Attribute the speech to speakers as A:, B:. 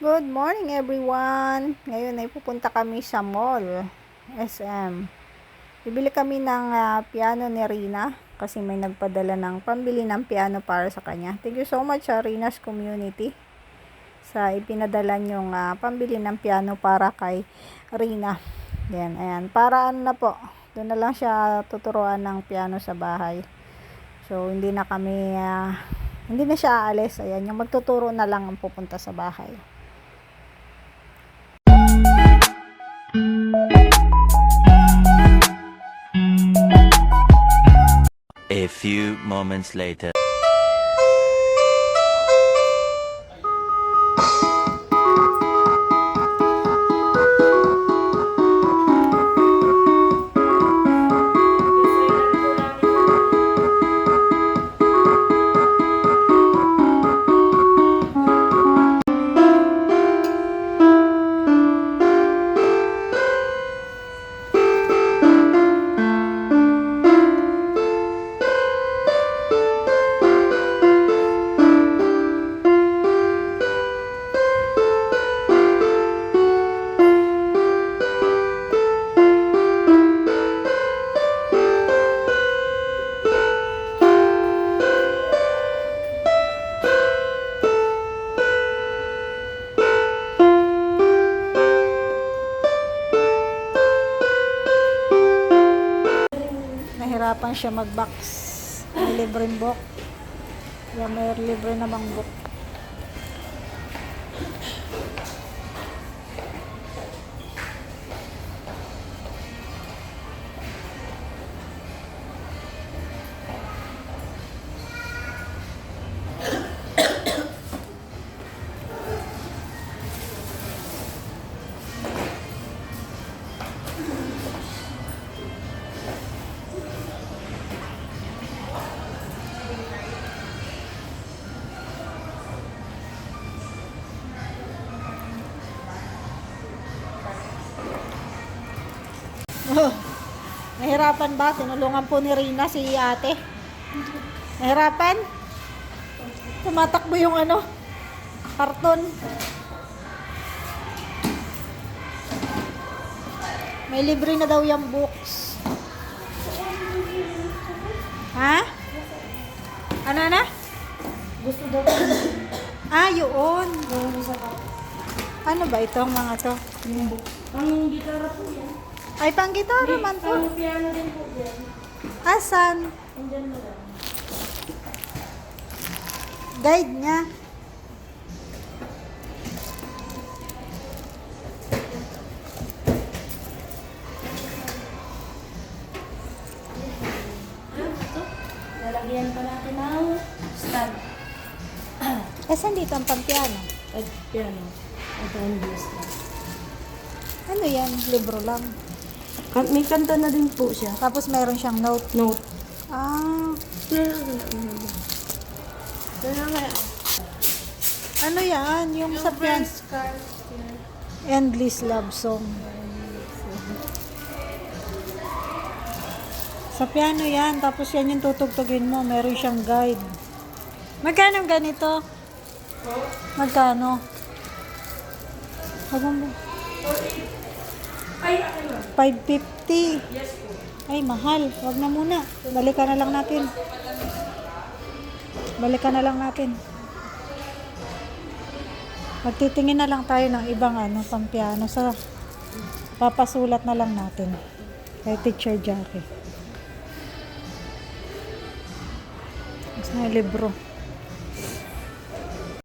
A: Good morning everyone! Ngayon ay pupunta kami sa mall, SM. Bibili kami ng ah, piano ni Rina kasi may nagpadala ng pambili ng piano para sa kanya. Thank you so much sa Rina's community sa ipinadala niyong ah, pambili ng piano para kay Rina. Yan, ayan. Para ano na po, doon na lang siya tuturuan ng piano sa bahay. So, hindi na kami, ah, hindi na siya aalis. Ayan, yung magtuturo na lang ang pupunta sa bahay.
B: Few moments later.
A: Nahirapan siya mag-box. May libreng book. Kaya may libre namang book. Nahirapan ba? Tinulungan po ni Rina si ate. Nahirapan? Tumatakbo yung ano, karton. May libre na daw yung books. Ha? Ano na?
C: Gusto daw
A: Ah, yun. Ano ba itong mga to?
C: Ang gitara po yan.
A: Ay, pang gitara man to.
C: Ang piano din po yan.
A: Asan?
C: Andyan na lang.
A: Guide niya.
C: Ito? Lalagyan pa natin ng stand.
A: Asan dito ang pampiano?
C: At piano. At ang stand.
A: Ano yan? Libro lang.
C: Kan- may kanta na din po siya.
A: Tapos meron siyang note.
C: Note.
A: Ah, ano yan? Yung sa piano. Endless Love Song. Sa piano yan. Tapos yan yung tutugtugin mo. Meron siyang guide. Magkano ganito? Magkano? Huwag mo.
C: Ay, lang.
A: 550.
C: Yes po.
A: Ay, mahal. Wag na muna. Balikan na lang natin. Balikan na lang natin. Magtitingin na lang tayo ng ibang ano, pampiano sa papasulat na lang natin kay Teacher Jackie. Mas na libro.